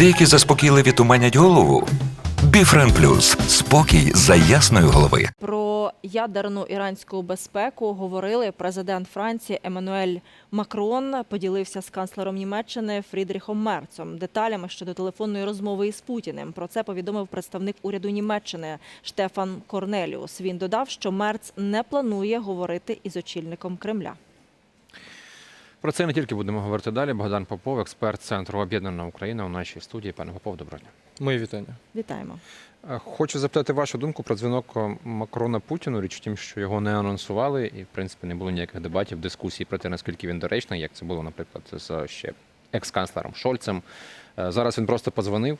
Деякі заспокійливі туманять голову. Біфрен Плюс спокій за ясної голови. Про ядерну іранську безпеку говорили президент Франції Еммануель Макрон. Поділився з канцлером Німеччини Фрідріхом Мерцом деталями щодо телефонної розмови із Путіним. Про це повідомив представник уряду Німеччини Штефан Корнеліус. Він додав, що Мерц не планує говорити із очільником Кремля. Про це не тільки будемо говорити далі. Богдан Попов, експерт Центру Об'єднана Україна у нашій студії. Пане Попов, доброго дня. Мої вітання. Вітаємо. Е, Хочу запитати вашу думку про дзвінок е, Макрона Путіну. Річ в тім, що його не анонсували, і в принципі не було ніяких дебатів, дискусій про те, наскільки він доречний, як це було, наприклад, з ще екс-канцлером Шольцем. Е, Зараз він просто подзвонив,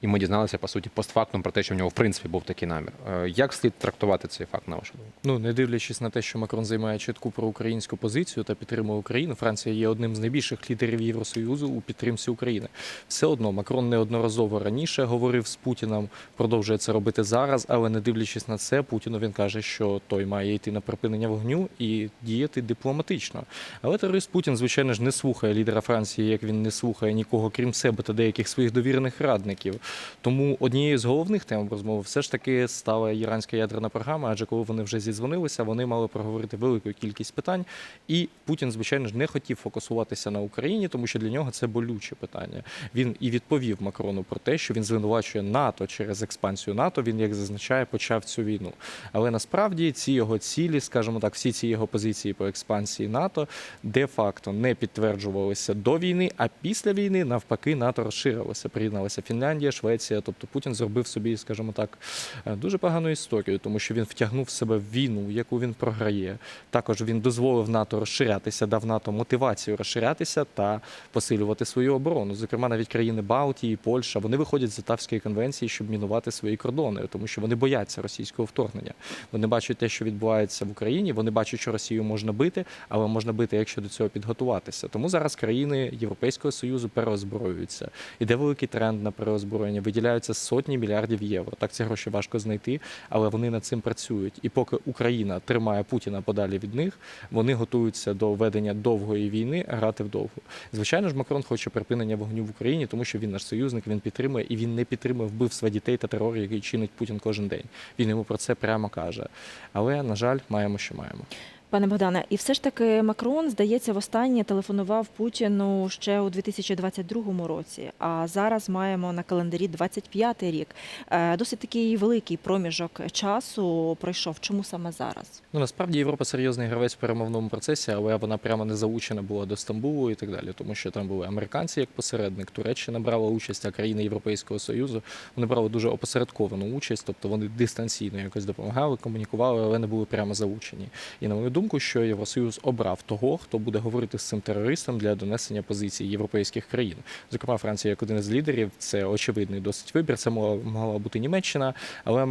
і ми дізналися по суті постфактум про те, що в нього в принципі був такий намір. Е, Як слід трактувати цей факт на вашу думку? Ну не дивлячись на те, що Макрон займає чітку проукраїнську позицію та підтримує Україну, Франція є одним з найбільших лідерів Євросоюзу у підтримці України. Все одно Макрон неодноразово раніше говорив з Путіним, продовжує це робити зараз, але не дивлячись на це, Путіну він каже, що той має йти на припинення вогню і діяти дипломатично. Але терорист Путін, звичайно ж, не слухає лідера Франції, як він не слухає нікого крім себе та деяких своїх довірених радників. Тому однією з головних тем розмови все ж таки стала іранська ядерна програма, адже коли вони вже зідзвонилися, вони мали проговорити велику кількість питань. І Путін, звичайно ж, не хотів фокусуватися на Україні, тому що для нього це болюче питання. Він і відповів Макрону про те, що він звинувачує НАТО через експансію НАТО. Він, як зазначає, почав цю війну. Але насправді ці його цілі, скажімо так, всі ці його позиції по експансії НАТО де-факто не підтверджувалися до війни, а після війни навпаки НАТО розширилося. Приєдналася Фінляндія, Швеція. Тобто Путін зробив собі, скажімо так, е, дуже погану історію, тому що він втягнув себе в війну, яку він програє. Також він дозволив НАТО розширятися, дав НАТО мотивацію розширятися та посилювати свою оборону. Зокрема, навіть країни Балтії, Польща, вони виходять з Отавської конвенції, щоб мінувати свої кордони, тому що вони бояться російського вторгнення. Вони бачать те, що відбувається в Україні. Вони бачать, що Росію можна бити, але можна бити, якщо до цього підготуватися. Тому зараз країни Європейського союзу переозброюються. Іде великий тренд на переозброєння. Виділяються сотні мільярдів євро. Так ці гроші важко знайти, але вони над цим працюють. І поки Україна тримає Путіна подалі від них, вони готуються до ведення довгої війни, грати вдовго. Звичайно ж, Макрон хоче припинення вогню в Україні, тому що він наш союзник, він підтримує і він не підтримує вбивства дітей та терор, який чинить Путін кожен день. Він йому про це прямо каже. Але на жаль, маємо, що маємо. Пане Богдане, і все ж таки Макрон, здається, востаннє телефонував Путіну ще у 2022 році. А зараз маємо на календарі 25 рік. Е, Досить такий великий проміжок часу пройшов. Чому саме зараз? Ну насправді Європа серйозний гравець в перемовному процесі, але вона прямо не залучена була до Стамбулу і так далі, тому що там були американці як посередник, Туреччина брала участь, а країни Європейського союзу вони брали дуже опосередковану участь, тобто вони дистанційно якось допомагали, комунікували, але не були прямо залучені. І на мою думку, що Євросоюз обрав того, хто буде говорити з цим терористом для донесення позицій європейських країн. Зокрема, Франція як один із лідерів, це очевидний досить вибір. Це могла, бути Німеччина, але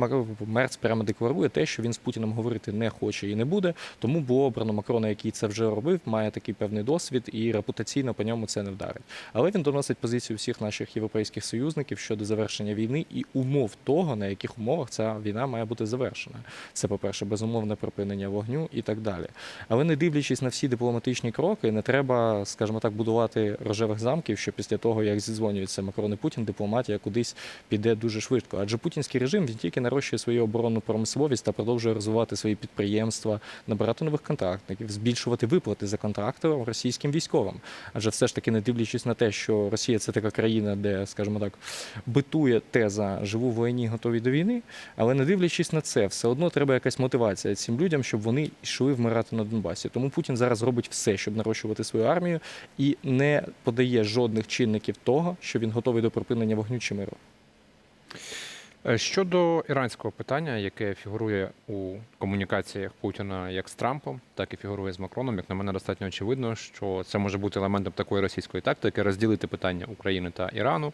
Мерц прямо декларує те, що він з Путіним говорити не хоче і не буде. Тому було обрано Макрона, який це вже робив, має такий певний досвід, і репутаційно по ньому це не вдарить. Але він доносить позицію всіх наших європейських союзників щодо завершення війни і умов того, на яких умовах ця війна має бути завершена. Це, по-перше, безумовне припинення вогню і так далі. Але не дивлячись на всі дипломатичні кроки, не треба, скажімо так, будувати рожевих замків, що після того, як зідзвонюється Макрон і Путін, дипломатія кудись піде дуже швидко. Адже путінський режим він тільки нарощує свою оборонну промисловість та продовжує розвивати свої підприємства, набирати нових контрактників, збільшувати виплати за контрактом російським військовим. Адже все ж таки, не дивлячись на те, що Росія це така країна, де, скажімо так, битує теза живу в війні, готові до війни. Але не дивлячись на це, все одно треба якась мотивація цим людям, щоб вони йшли вмирати на Донбасі. Тому Путін зараз робить все, щоб нарощувати свою армію, і не подає жодних чинників того, що він готовий до припинення вогню чи миру. Е, Щодо іранського питання, яке фігурує у комунікаціях Путіна як з Трампом, так і фігурує з Макроном, як на мене достатньо очевидно, що це може бути елементом такої російської тактики розділити питання України та Ірану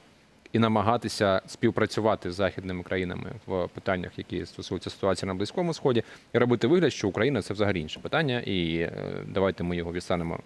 і намагатися співпрацювати з західними країнами в питаннях, які стосуються ситуації на Близькому Сході, і робити вигляд, що Україна це взагалі інше питання, і е, давайте ми його відстанемо.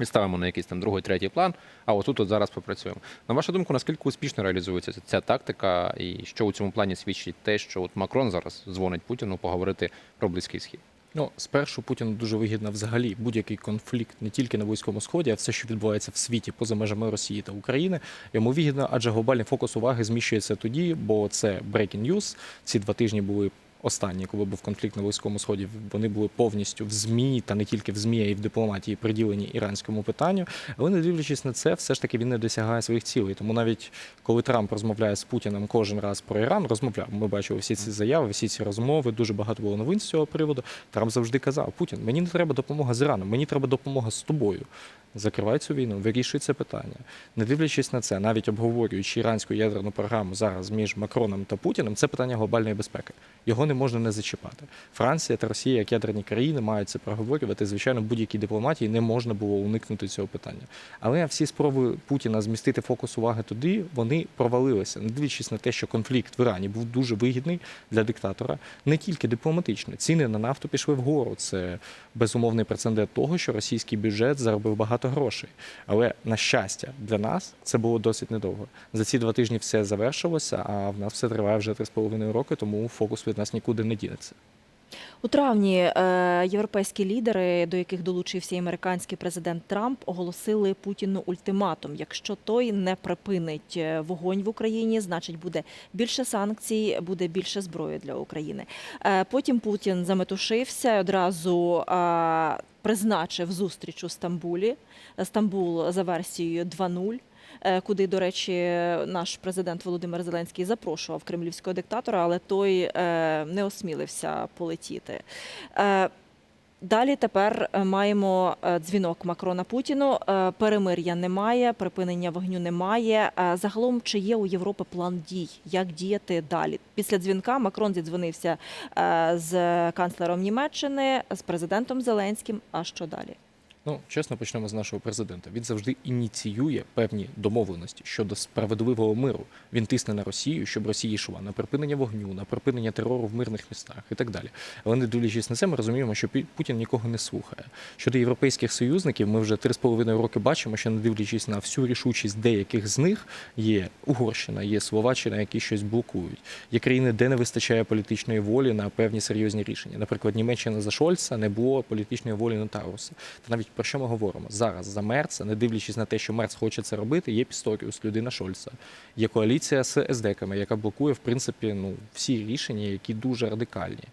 Відставимо на якийсь там другий, третій план, а отут от зараз попрацюємо. На вашу думку, наскільки успішно реалізується ця- ця тактика, і що у цьому плані свідчить те, що от Макрон зараз дзвонить Путіну поговорити про близький схід? Ну, спершу Путіну дуже вигідно взагалі будь-який конфлікт не тільки на Близькому Сході, а все, що відбувається в світі поза межами Росії та України. Йому вигідно, адже глобальний фокус уваги зміщується тоді, бо це breaking news. Ці два тижні були. Останні, коли був конфлікт на Близькому Сході, вони були повністю в ЗМІ, та не тільки в ЗМІ, а й в дипломатії приділені іранському питанню. Але не дивлячись на це, все ж таки він не досягає своїх цілей. Тому навіть коли Трамп розмовляє з Путіним кожен раз про Іран, розмовляв. Ми бачили всі ці заяви, всі ці розмови. Дуже багато було новин з цього приводу. Трамп завжди казав: Путін, мені не треба допомога з Іраном, мені треба допомога з тобою. Закривай цю війну, вирішуй це питання. Не дивлячись на це, навіть обговорюючи іранську ядерну програму зараз між Макроном та Путіним, це питання глобальної безпеки. Його не можна не зачіпати. Франція та Росія, як ядерні країни, мають це проговорювати. Звичайно, будь-якій дипломатії не можна було уникнути цього питання. Але всі спроби Путіна змістити фокус уваги туди, вони провалилися, не дивлячись на те, що конфлікт в Ірані був дуже вигідний для диктатора, не тільки дипломатично. Ціни на нафту пішли вгору. Це безумовний прецедент того, що російський бюджет заробив багато грошей. Але на щастя, для нас це було досить недовго. За ці два тижні все завершилося, а в нас все триває вже три з половиною роки, тому фокус від нас нікуди не дінеться. У травні е, європейські лідери, до яких долучився американський президент Трамп, оголосили Путіну ультиматум. Якщо той не припинить е, вогонь в Україні, значить буде більше санкцій, буде більше зброї для України. Е, потім Путін заметушився одразу. Призначив зустріч у Стамбулі. Стамбул за версією 2.0 е, куди, до речі, наш президент Володимир Зеленський запрошував кремлівського диктатора, але той е, не осмілився полетіти. Е, Далі тепер е, маємо е, дзвінок Макрона Путіну. Е, Перемир'я немає, припинення вогню немає. Е, Загалом, чи є у Європи план дій, як діяти далі? Після дзвінка Макрон зідзвонився е, з канцлером Німеччини, з президентом Зеленським. А що далі? Ну, чесно, почнемо з нашого президента. Він завжди ініціює певні домовленості щодо справедливого миру. Він тисне на Росію, щоб Росія йшла на припинення вогню, на припинення терору в мирних містах і так далі. Але не дивлячись на це, ми розуміємо, що Путін нікого не слухає. Щодо європейських союзників, ми вже три з половиною роки бачимо, що не дивлячись на всю рішучість деяких з них, є Угорщина, є Словаччина, які щось блокують. Є країни, де не вистачає політичної волі на певні серйозні рішення. Наприклад, Німеччина за Шольца не було політичної волі на Тауруса. Та навіть про що ми говоримо зараз за Мерца, не дивлячись на те, що Мерц хоче це робити, є Пісторіус, людина Шольца. Є коаліція з СДКами, яка блокує в принципі ну всі рішення, які дуже радикальні.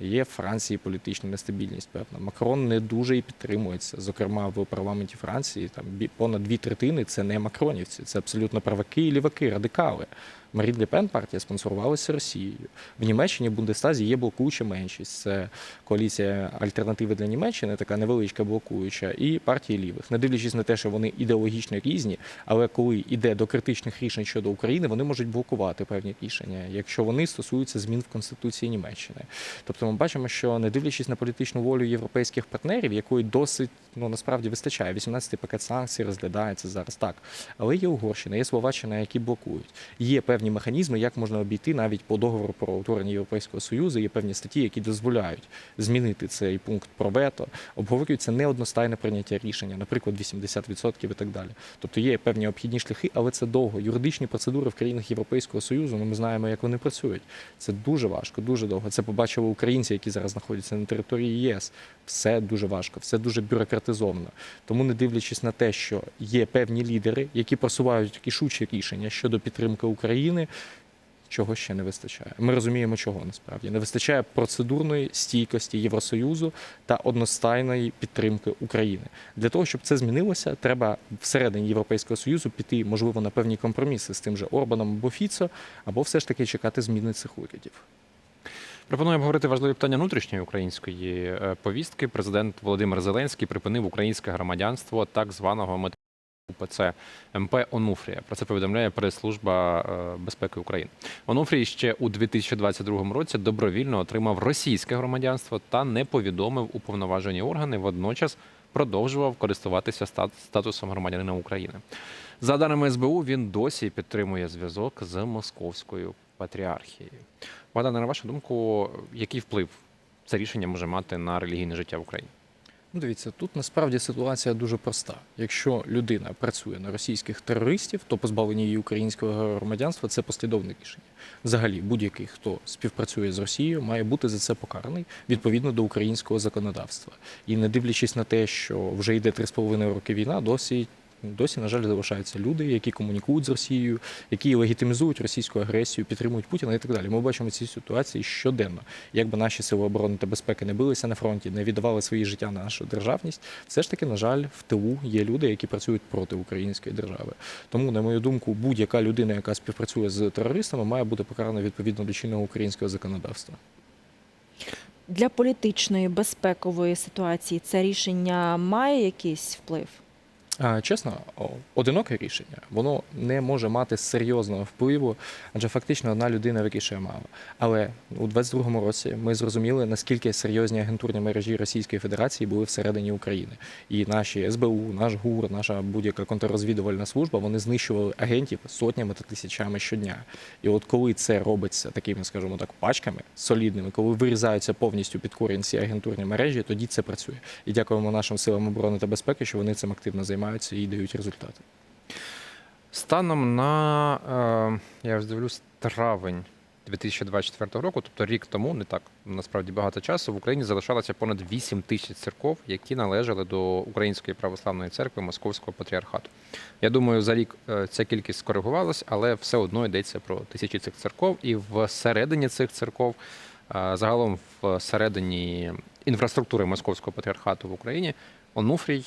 Є в Франції політична нестабільність, певна. Макрон не дуже і підтримується. Зокрема, в парламенті Франції там понад дві третини це не макронівці, це абсолютно праваки і ліваки, радикали. Марін Ле Пен партія спонсорувалася Росією. В Німеччині в Бундестазі є блокуюча меншість. Це коаліція альтернативи для Німеччини, така невеличка блокуюча, і партії лівих. Не дивлячись на те, що вони ідеологічно різні, але коли йде до критичних рішень щодо України, вони можуть блокувати певні рішення, якщо вони стосуються змін в Конституції Німеччини. Тобто ми бачимо, що не дивлячись на політичну волю європейських партнерів, якої досить ну насправді вистачає. 18 пакет санкцій розглядається зараз так. Але є Угорщина, є Словаччина, які блокують. Є певні механізми, як можна обійти навіть по договору про утворення Європейського союзу. Є певні статті, які дозволяють змінити цей пункт про вето. Обговорюється неодностайне прийняття рішення, наприклад, 80% і так далі. Тобто є певні обхідні шляхи, але це довго. Юридичні процедури в країнах Європейського союзу. Ну ми знаємо, як вони працюють. Це дуже важко, дуже довго. Це побачили українці, які зараз знаходяться на території ЄС. Все дуже важко, все дуже бюрократизовано. Тому, не дивлячись на те, що є певні лідери, які просувають рішучі рішення щодо підтримки України. Чого ще не вистачає? Ми розуміємо, чого насправді не вистачає процедурної стійкості Євросоюзу та одностайної підтримки України. Для того щоб це змінилося, треба всередині Європейського союзу піти, можливо, на певні компроміси з тим же Орбаном або Фіцо, або все ж таки чекати зміни цих урядів. Пропоную обговорити важливі питання внутрішньої української е, повістки. Президент Володимир Зеленський припинив українське громадянство так званого УПЦ МП Онуфрія. Про це повідомляє прес-служба е, безпеки України. Онуфрій ще у 2022 році добровільно отримав російське громадянство та не повідомив уповноважені органи. Водночас продовжував користуватися стат- статусом громадянина України. За даними СБУ, він досі підтримує зв'язок з московською патріархією. Богдане, на вашу думку, який вплив це рішення може мати на релігійне життя в Україні? Ну, Дивіться, тут насправді ситуація дуже проста. Якщо людина працює на російських терористів, то позбавлення її українського громадянства це послідовне рішення. Взагалі, будь-який, хто співпрацює з Росією, має бути за це покараний відповідно до українського законодавства. І не дивлячись на те, що вже йде 3,5 роки війна, досі. Досі, на жаль, залишаються люди, які комунікують з Росією, які легітимізують російську агресію, підтримують Путіна і так далі. Ми бачимо ці ситуації щоденно. Якби наші сили оборони та безпеки не билися на фронті, не віддавали свої життя на нашу державність, все ж таки, на жаль, в тилу є люди, які працюють проти української держави. Тому, на мою думку, будь-яка людина, яка співпрацює з терористами, має бути покарана відповідно до чинного українського законодавства. Для політичної безпекової ситуації це рішення має якийсь вплив? Чесно, одиноке рішення воно не може мати серйозного впливу, адже фактично одна людина вирішує мало. Але у 22-му році ми зрозуміли, наскільки серйозні агентурні мережі Російської Федерації були всередині України. І наші СБУ, наш ГУР, наша будь-яка контррозвідувальна служба вони знищували агентів сотнями та тисячами щодня. І от коли це робиться такими, скажімо так, пачками солідними, коли вирізаються повністю під корінь ці агентурні мережі, тоді це працює. І дякуємо нашим силам оборони та безпеки, що вони цим активно займаються і дають результати. Станом на е, я вже дивлюсь травень 2024 року, тобто рік тому, не так насправді багато часу, в Україні залишалося понад 8 тисяч церков, які належали до Української православної церкви Московського патріархату. Я думаю, за рік е, ця кількість скоригувалась, але все одно йдеться про тисячі цих церков, і всередині цих церков, е, загалом всередині інфраструктури Московського патріархату в Україні, Онуфрій.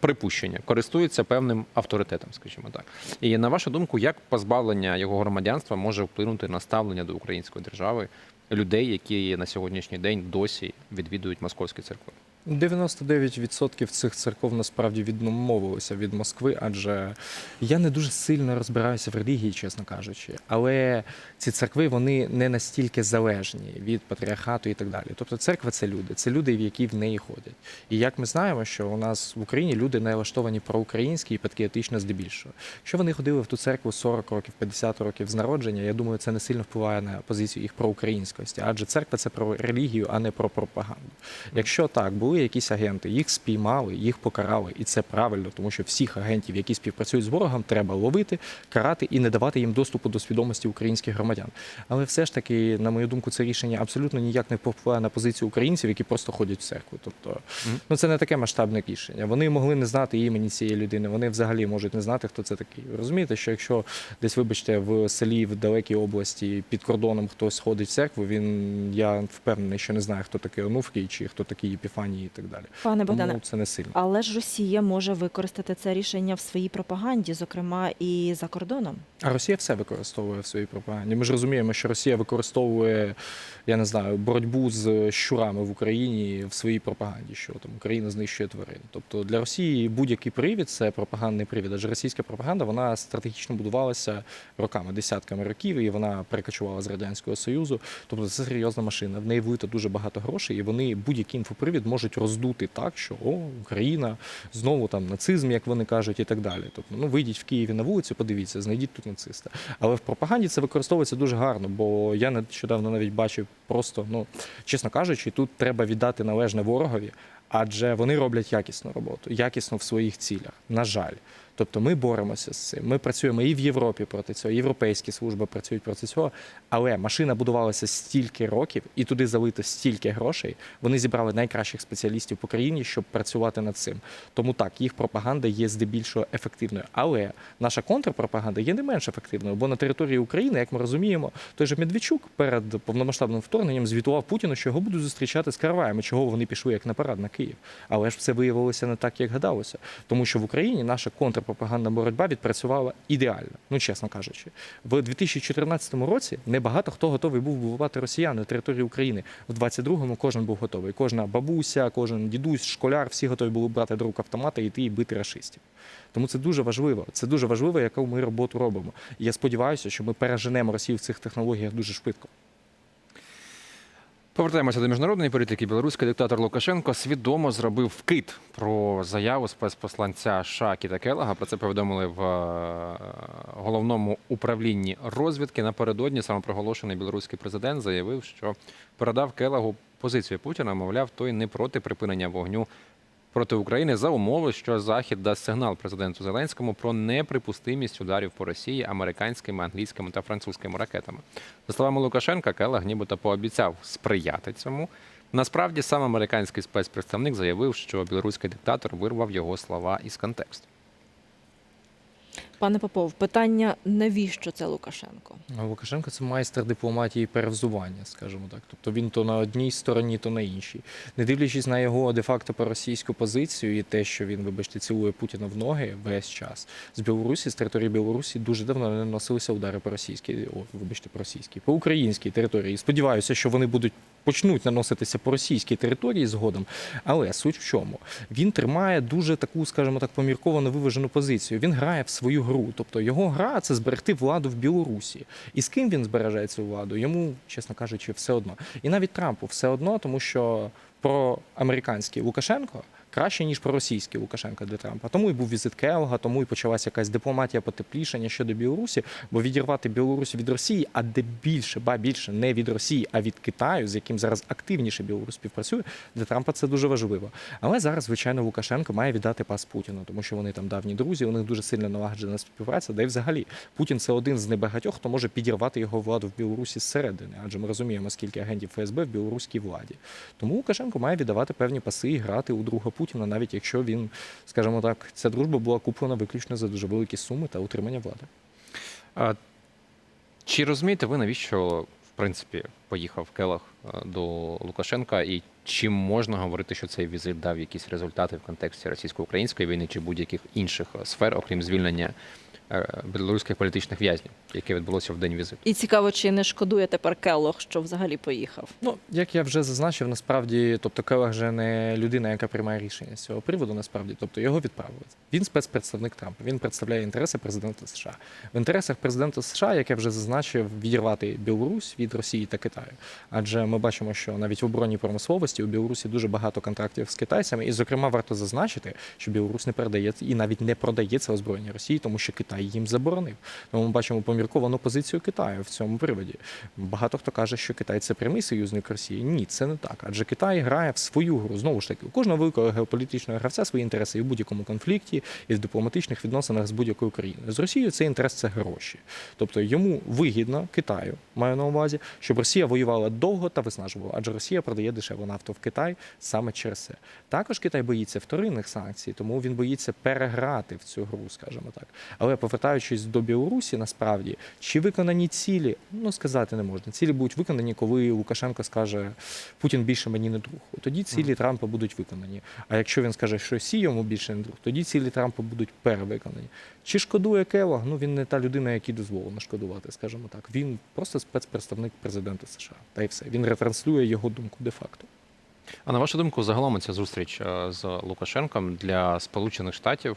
Припущення користується певним авторитетом, скажімо так. І на вашу думку, як позбавлення його громадянства може вплинути на ставлення до української держави людей, які на сьогоднішній день досі відвідують московські церкви? 99% цих церков насправді відмовилися від Москви, адже я не дуже сильно розбираюся в релігії, чесно кажучи. Але ці церкви вони не настільки залежні від патріархату і так далі. Тобто церква це люди, це люди, в які в неї ходять. І як ми знаємо, що у нас в Україні люди налаштовані проукраїнські і патріотично здебільшого. Якщо вони ходили в ту церкву 40 років, 50 років з народження, я думаю, це не сильно впливає на позицію їх проукраїнськості, адже церква це про релігію, а не про пропаганду. Якщо так, були якісь агенти, їх спіймали, їх покарали, і це правильно, тому що всіх агентів, які співпрацюють з ворогом, треба ловити, карати і не давати їм доступу до свідомості українських громадян. Але все ж таки, на мою думку, це рішення абсолютно ніяк не повпливає на позицію українців, які просто ходять в церкву. Тобто, ну це не таке масштабне рішення. Вони могли не знати імені цієї людини. Вони взагалі можуть не знати, хто це такий. Розумієте, що якщо десь, вибачте, в селі в далекій області під кордоном хтось ходить в церкву, він я впевнений, що не знає, хто такий Онуфрій чи хто такий Епіфаній і так далі. Пане Богдане, Тому це не сильно. але ж Росія може використати це рішення в своїй пропаганді, зокрема і за кордоном. А Росія все використовує в своїй пропаганді. Ми ж розуміємо, що Росія використовує, я не знаю, боротьбу з щурами в Україні в своїй пропаганді, що там Україна знищує тварин. Тобто для Росії будь-який привід це пропагандний привід. Адже російська пропаганда вона стратегічно будувалася роками, десятками років, і вона перекочувала з радянського союзу. Тобто це серйозна машина. В неї влито дуже багато грошей, і вони будь-який інфопривід можуть роздути так, що о, Україна знову там нацизм, як вони кажуть, і так далі. Тобто, ну вийдіть в Києві на вулицю, подивіться, знайдіть тут нациста. Але в пропаганді це використовується дуже гарно, бо я нещодавно навіть бачив просто, ну чесно кажучи, тут треба віддати належне ворогові, адже вони роблять якісну роботу, якісно в своїх цілях. На жаль. Тобто ми боремося з цим. Ми працюємо і в Європі проти цього, європейські служби працюють проти цього. Але машина будувалася стільки років і туди залито стільки грошей. Вони зібрали найкращих спеціалістів по країні, щоб працювати над цим. Тому так, їх пропаганда є здебільшого ефективною. Але наша контрпропаганда є не менш ефективною, бо на території України, як ми розуміємо, той же Медведчук перед повномасштабним вторгненням звітував Путіну, що його будуть зустрічати з караваями, чого вони пішли як на парад на Київ. Але ж це виявилося не так, як гадалося. Тому що в Україні наша контрпропагандна боротьба відпрацювала ідеально, ну чесно кажучи. В 2014 році небагато хто готовий був вбивати росіян на території України. В 22-му кожен був готовий. Кожна бабуся, кожен дідусь, школяр, всі готові були брати до рук автомата і йти і бити рашистів. Тому це дуже важливо. Це дуже важливо, яку ми роботу робимо. І я сподіваюся, що ми переженемо Росію в цих технологіях дуже швидко. Повертаємося до міжнародної політики. Білоруський диктатор Лукашенко свідомо зробив вкид про заяву спецпосланця США Кіта Келлага. Про це повідомили в е, головному управлінні розвідки. Напередодні самопроголошений білоруський президент заявив, що передав Келагу позицію Путіна, мовляв, той не проти припинення вогню проти України за умови, що Захід дасть сигнал президенту Зеленському про неприпустимість ударів по Росії американськими, англійськими та французькими ракетами. За словами Лукашенка, Келлаг нібито пообіцяв сприяти цьому. Насправді сам американський спецпредставник заявив, що білоруський диктатор вирвав його слова із контексту. Пане Попов, питання навіщо це Лукашенко? Лукашенко це майстер дипломатії перевзування, скажімо так. Тобто він то на одній стороні, то на іншій. Не дивлячись на його де-факто проросійську позицію і те, що він, вибачте, цілує Путіна в ноги весь час. З Білорусі, з території Білорусі дуже давно не наносилися удари по російській, о, вибачте, по російській, по українській території. Сподіваюся, що вони будуть почнуть наноситися по російській території згодом. Але суть в чому? Він тримає дуже таку, скажімо так, помірковано виважену позицію. Він грає в свою гру. Тобто його гра це зберегти владу в Білорусі. І з ким він збереже цю владу? Йому, чесно кажучи, все одно. І навіть Трампу все одно, тому що про американський Лукашенко. Краще ніж про російський Лукашенка для Трампа. Тому і був візит Келга, тому і почалася якась дипломатія потеплішання щодо Білорусі, бо відірвати Білорусь від Росії, а де більше, ба більше не від Росії, а від Китаю, з яким зараз активніше Білорусь співпрацює, для Трампа це дуже важливо. Але зараз, звичайно, Лукашенко має віддати пас Путіну, тому що вони там давні друзі, у них дуже сильно налагоджена співпраця. Й взагалі Путін це один з небагатьох, хто може підірвати його владу в Білорусі зсередини, адже ми розуміємо, скільки агентів ФСБ в білоруській владі. Тому Лукашенко має віддавати певні паси і грати у друга Путіна, навіть якщо він, скажімо так, ця дружба була куплена виключно за дуже великі суми та утримання влади. А, чи розумієте ви, навіщо в принципі поїхав Келах е, до Лукашенка? І чи можна говорити, що цей візит дав якісь результати в контексті російсько-української війни чи будь-яких інших е, сфер, окрім звільнення білоруських політичних в'язнів, яке відбулося в день візиту? І цікаво, чи не шкодує тепер Келлог, що взагалі поїхав? Ну, як я вже зазначив, насправді, тобто Келег же не людина, яка приймає рішення з цього приводу, насправді, тобто його відправили. Він спецпредставник Трампа. Він представляє інтереси президента США. В інтересах президента США, як я вже зазначив, відірвати Білорусь від Росії та Китаю. Адже ми бачимо, що навіть в оборонній промисловості у Білорусі дуже багато контрактів з китайцями, і, зокрема, варто зазначити, що Білорусь не передає і навіть не продає це озброєння Росії, тому що Китай їм заборонив. Тому ми бачимо помірковану позицію Китаю в цьому приводі. Багато хто каже, що Китай це прямий союзник Росії. Ні, це не так. Адже Китай грає в свою гру. Знову ж таки, у кожного великого геополітичного гравця свої інтереси і в будь-якому конфлікті, і в дипломатичних відносинах з будь-якою країною. З Росією цей інтерес це гроші. Тобто йому вигідно Китаю, маю на увазі, щоб Росія воювала довго та виснажувала, адже Росія продає дешеву нафту в Китай саме через це. Також Китай боїться вторинних санкцій, тому він боїться переграти в цю гру, скажімо так. Але повертаючись до Білорусі, насправді чи виконані цілі, ну сказати не можна. Цілі будуть виконані, коли Лукашенко скаже Путін більше мені не друг. Тоді цілі Трампа будуть виконані. А якщо він скаже, що Сі йому більше не друг, тоді цілі Трампа будуть перевиконані. Чи шкодує Келлог? Ну він не та людина, якій дозволено шкодувати, скажімо так. Він просто спецпредставник президента США. Та й все. Він ретранслює його думку де-факто. А на вашу думку, загалом ця зустріч е, з Лукашенком для Сполучених Штатів.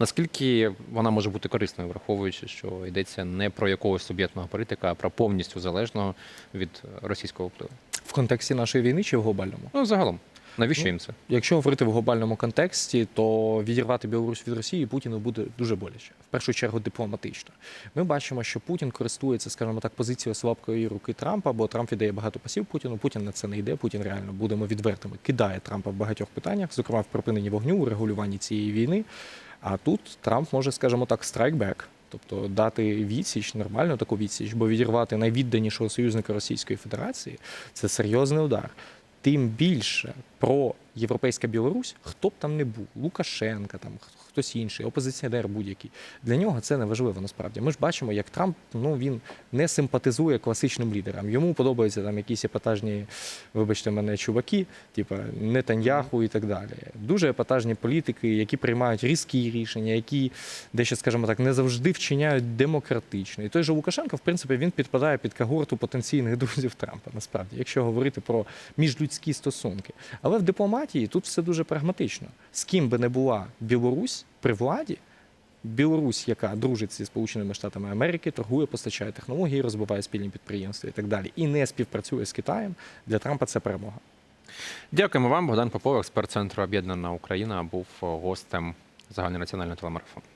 Наскільки вона може бути корисною, враховуючи, що йдеться не про якогось суб'єктного політика, а про повністю залежного від російського впливу? В контексті нашої війни чи в глобальному? Ну, загалом, навіщо Ну, їм це? Якщо говорити в глобальному контексті, то відірвати Білорусь від Росії Путіну буде дуже боляче. В першу чергу дипломатично. Ми бачимо, що Путін користується, скажімо так, позицією слабкої руки Трампа, бо Трамп віддає багато пасів Путіну. Путін на це не йде. Путін реально будемо відвертими. Кидає Трампа в багатьох питаннях, зокрема в припиненні вогню, у регулюванні цієї війни. А тут Трамп може, скажімо так, страйкбек. Тобто дати відсіч, нормальну таку відсіч, бо відірвати найвідданішого союзника Російської Федерації це серйозний удар. Тим більше про європейська Білорусь, хто б там не був, Лукашенка, там хтось інший, опозиціонер будь-який. Для нього це не важливо насправді. Ми ж бачимо, як Трамп ну він не симпатизує класичним лідерам. Йому подобаються там якісь епатажні, вибачте мене, чуваки, типу Нетаньяху і так далі. Дуже епатажні політики, які приймають різкі рішення, які дещо, скажімо так, не завжди вчиняють демократично. І той же Лукашенко, в принципі, він підпадає під когорту потенційних друзів Трампа, насправді, якщо говорити про міжлюдські стосунки. Але в дипломатії тут все дуже прагматично. З ким би не була Білорусь при владі, Білорусь, яка дружить зі Сполученими Штатами Америки, торгує, постачає технології, розвиває спільні підприємства і так далі, і не співпрацює з Китаєм, для Трампа це перемога. Дякуємо вам. Богдан Попов, експерт центру Об'єднана Україна, був гостем загальнонаціонального телемарафону.